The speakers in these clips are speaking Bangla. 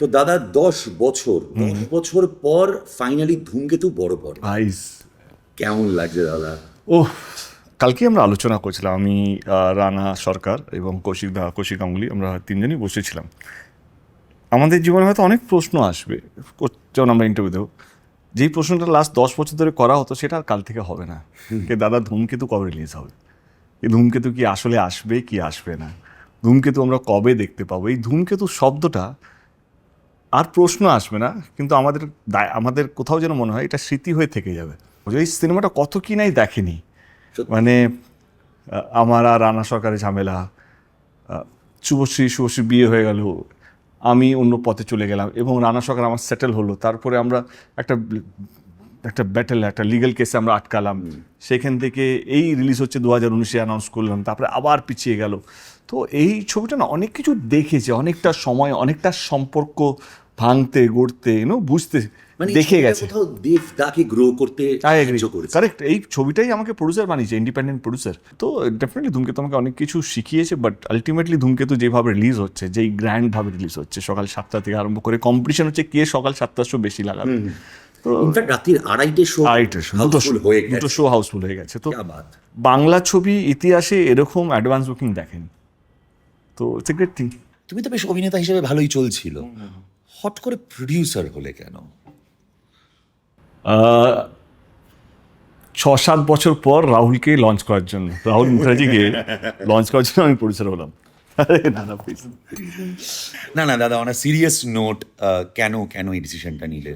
তো দাদা দশ বছর দশ বছর পর ফাইনালি ধূমকেতু বড় পড়ে। আইস। কেমন লাগছে দাদা? ও কালকে আমরা আলোচনা করছিলাম আমি রানা সরকার এবং কৌশিক দা কৌশিক গাঙ্গুলি আমরা তিনজনই বসেছিলাম। আমাদের জীবনে হয়তো অনেক প্রশ্ন আসবে যখন আমরা ইন্টারভিউ দেবো। যেই প্রশ্নটা লাস্ট দশ বছর ধরে করা হতো সেটা আর কাল থেকে হবে না। কে দাদা ধূমকেতু কবে রিলিজ হবে? এই ধূমকেতু কি আসলে আসবে কি আসবে না? ধূমকেতু আমরা কবে দেখতে পাবো? এই ধূমকেতু শব্দটা আর প্রশ্ন আসবে না কিন্তু আমাদের দায়- আমাদের কোথাও যেন মনে হয় এটা স্মৃতি হয়ে থেকে যাবে। এই সিনেমাটা কত কি নাই দেখেনি। মানে আমার আর রানা সরকারের ঝামেলা শুভশ্রী শুভশ্রী বিয়ে হয়ে গেল আমি অন্য পথে চলে গেলাম এবং রানা সরকার আমার সেটেল হলো। তারপরে আমরা একটা একটা ব্যাটেল একটা লিগ্যাল কেসে আমরা আটকালাম। সেখান থেকে এই রিলিজ হচ্ছে দু হাজার উনিশে অ্যানাউন্স করলাম তারপরে আবার পিছিয়ে গেল। তো এই ছবিটা না অনেক কিছু দেখেছে অনেকটা সময় অনেকটা সম্পর্ক ভাঙতে গড়তে ইউনো বুঝতে মানে দেখে গেছে। কোথাও গ্রো করতে আই সাহায্য করেছে। কারেক্ট এই ছবিটাই আমাকে প্রডিউসার বানিয়েছে ইন্ডিপেন্ডেন্ট প্রডিউসার তো ডেফিনেটলি ধূমকেতু আমাকে অনেক কিছু শিখিয়েছে বাট আলটিমেটলি ধূমকেতু যেভাবে রিলিজ হচ্ছে যেই গ্র্যান্ড ভাবে রিলিজ হচ্ছে সকাল সাতটা থেকে আরম্ভ করে কম্পিটিশন হচ্ছে কে সকাল সাতটার শো বেশি লাগাবে। ইনফ্যাক্ট রাত্রির শো আড়াইটে শো দুটো শো হাউসফুল হয়ে দুটো গেছে শো হাউসফুল হয়ে গেছে। তো বাংলা ছবি ইতিহাসে এরকম অ্যাডভান্স বুকিং দেখেন। তো ইটস এ গ্রেট থিং তুমি তো বেশ অভিনেতা হিসেবে ভালোই চলছিল। হট করে প্রডিউসার হলে কেন? ছ সাত বছর পর রাহুলকে লঞ্চ করার জন্য। রাহুল মুখার্জিকে লঞ্চ করার জন্য আমি প্রডিউসার হলাম। না না দাদা অন সিরিয়াস নোট কেন কেন এই ডিসিশনটা নিলে?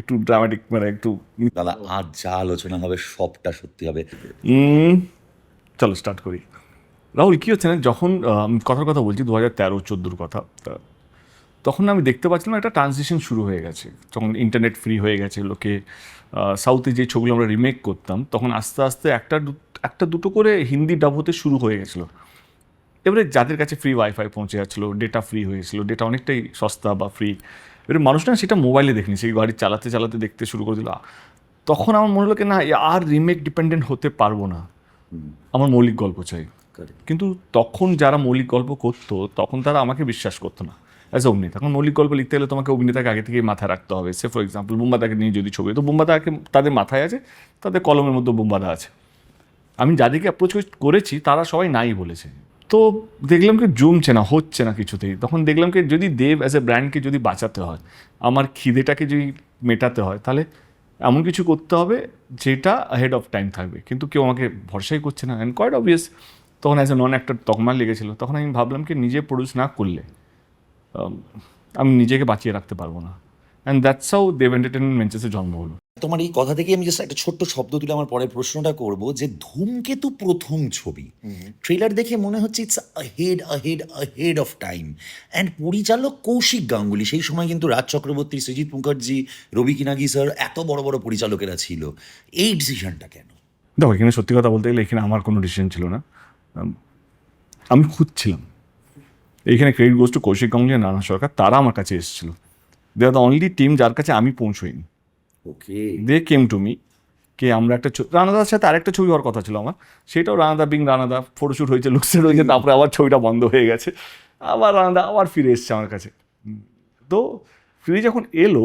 একটু ড্রামাটিক মানে একটু দাদা আজ যা আলোচনা হবে সবটা সত্যি হবে। চলো স্টার্ট করি। রাহুল কী হচ্ছে না? যখন কথার কথা বলছি দু হাজার তেরো চোদ্দোর কথা তখন আমি দেখতে পাচ্ছিলাম একটা ট্রানজিশন শুরু হয়ে গেছে। তখন ইন্টারনেট ফ্রি হয়ে গেছে লোকে সাউথে যে ছবিগুলো আমরা রিমেক করতাম তখন আস্তে আস্তে একটা একটা দুটো করে হিন্দি ডাব হতে শুরু হয়ে গেছিল। এবারে যাদের কাছে ফ্রি ওয়াইফাই পৌঁছে যাচ্ছিল ডেটা ফ্রি হয়েছিল ডেটা অনেকটাই সস্তা বা ফ্রি এবারে মানুষ না সেটা মোবাইলে দেখনি সেই গাড়ি চালাতে চালাতে দেখতে শুরু করে দিল। তখন আমার মনে হলো কি না আর রিমেক ডিপেন্ডেন্ট হতে পারব না। আমার মৌলিক গল্প চাই। কিন্তু তখন যারা মৌলিক গল্প করতো তখন তারা আমাকে বিশ্বাস করতো না। অ্যাজ অভিনেতা এখন মৌলিক গল্প লিখতে গেলে তোমাকে অভিনেতাকে আগে থেকেই মাথায় রাখতে হবে। সে ফর এক্সাম্পল বুম্বাদাকে নিয়ে যদি ছবি তো বুম্বাদাকে তাদের মাথায় আছে, তাদের কলমের মধ্যে বুম্বাদা আছে। আমি যাদেরকে অ্যাপ্রোচ করেছি তারা সবাই নাই বলেছে। তো দেখলাম কি জমছে না, হচ্ছে না কিছুতেই। তখন দেখলাম কি যদি দেব অ্যাজ এ ব্র্যান্ডকে যদি বাঁচাতে হয়, আমার খিদেটাকে যদি মেটাতে হয়, তাহলে এমন কিছু করতে হবে যেটা হেড অফ টাইম থাকবে। কিন্তু কেউ আমাকে ভরসাই করছে না। অ্যান্ড কোয়াইট অবভিয়াস তখন অ্যাজ এ নন একটা তকমা লেগেছিল। তখন আমি ভাবলাম কি নিজে প্রডিউস না করলে আমি নিজেকে বাঁচিয়ে রাখতে পারব না। And that's how Dev entertainment মেঞ্চেসে জন্ম হলো। তোমার এই কথা থেকে আমি জাস্ট একটা ছোট্ট শব্দ তুলে আমার পরের প্রশ্নটা করব যে ধূমকেতু প্রথম ছবি। ট্রেলার দেখে মনে হচ্ছে it's ahead ahead ahead of time and পরিচালক কৌশিক গাঙ্গুলি সেই সময় কিন্তু রাজ চক্রবর্তী সৃজিৎ মুখার্জি রবি কিনাগি স্যার এত বড় বড় পরিচালকেরা ছিল। এই ডিসিশনটা কেন? দেখো এখানে সত্যি কথা বলতে গেলে এখানে আমার কোনো ডিসিশন ছিল না। আমি খুঁজছিলাম। এইখানে credit goes to Kaushik Ganguly নানা সরকার তারা আমার কাছে এসেছিল। They are the only team যার কাছে আমি পৌঁছইনি। ওকে দে কেম টু মি কে আমরা একটা রানাদার সাথে আরেকটা ছবি হওয়ার কথা ছিল আমার। সেটাও রানাদা বিং রানাদা ফটোশ্যুট হয়েছে লুকসেট হয়েছে তারপরে আবার ছবিটা বন্ধ হয়ে গেছে। আবার রানাদা আবার ফিরে এসছে আমার কাছে। তো ফিরে যখন এলো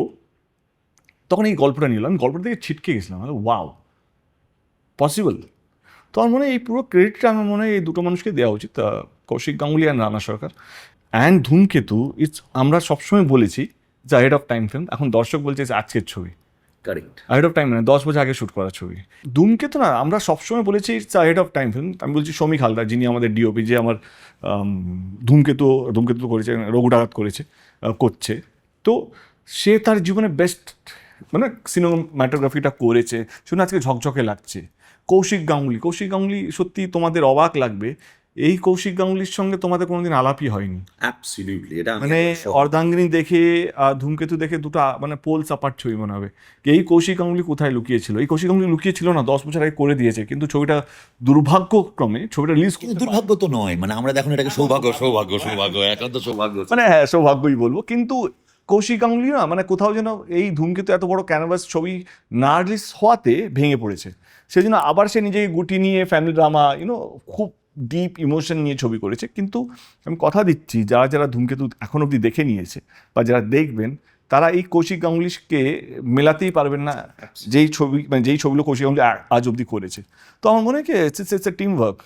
তখন এই গল্পটা নিলাম আমি গল্পটা থেকে ছিটকে গেছিলাম। ওয়াও পসিবল তো আমার মনে হয় এই পুরো ক্রেডিটটা আমার মনে হয় এই দুটো মানুষকে দেওয়া উচিত কৌশিক গাঙ্গুলি আর রানা সরকার। অ্যান্ড ধূমকেতু ইটস আমরা সবসময় বলেছি যে হেড অফ টাইম ফিল্ম এখন দর্শক বলছে যে আজকের ছবি। কারেক্ট অফ টাইম মানে দশ বছর আগে শ্যুট করা ছবি। ধূমকেতু না আমরা সবসময় বলেছি it's ahead of time film আমি বলছি সমীক হালদার যিনি আমাদের ডিওপি যে আমার আম, ধূমকেতু ধূমকেতু করেছে রঘু ডাকাত করেছে করছে। তো সে তার জীবনে বেস্ট মানে সিনেমাটোগ্রাফিটা করেছে শুনে আজকে ঝকঝকে লাগছে। কৌশিক গাঙ্গুলি। কৌশিক গাঙ্গুলি সত্যি তোমাদের অবাক লাগবে। এই কৌশিক গাঙ্গুলির সঙ্গে তোমাদের কোনোদিন আলাপই হয়নি। অ্যাবসলিউটলি এটা মানে অর্ধাঙ্গিনী দেখে ধূমকেতু দেখে দুটো মানে পোল সাপার ছবি মনে হবে। এই কৌশিক গাঙ্গুলি কোথায় লুকিয়েছিল? এই কৌশিক গাঙ্গুলি লুকিয়েছিল না দশ বছর আগে করে দিয়েছে কিন্তু ছবিটা দুর্ভাগ্যক্রমে ছবিটা রিলিজ দুর্ভাগ্য তো নয় মানে আমরা দেখুন এটাকে সৌভাগ্য সৌভাগ্য সৌভাগ্য একান্ত সৌভাগ্য। মানে হ্যাঁ সৌভাগ্যই বলব। কিন্তু কৌশিক গাঙ্গুলি না মানে কোথাও যেন এই ধূমকেতু এত বড় ক্যানভাস ছবি না রিলিজ হওয়াতে ভেঙে পড়েছে। সেই জন্য আবার সে নিজেকে গুটি নিয়ে ফ্যামিলি ড্রামা ইউনো খুব ডিপ ইমোশন নিয়ে ছবি করেছে। কিন্তু আমি কথা দিচ্ছি যারা যারা ধূমকেতু এখন অবধি দেখে নিয়েছে বা যারা দেখবেন তারা এই কৌশিক গাঙ্গুলিকে মেলাতেই পারবেন না যেই ছবি মানে যেই ছবিগুলো কৌশিক গাঙ্গুলি আজ অবধি করেছে। তো আমার মনে হয় কি ইটস এ টিম ওয়ার্ক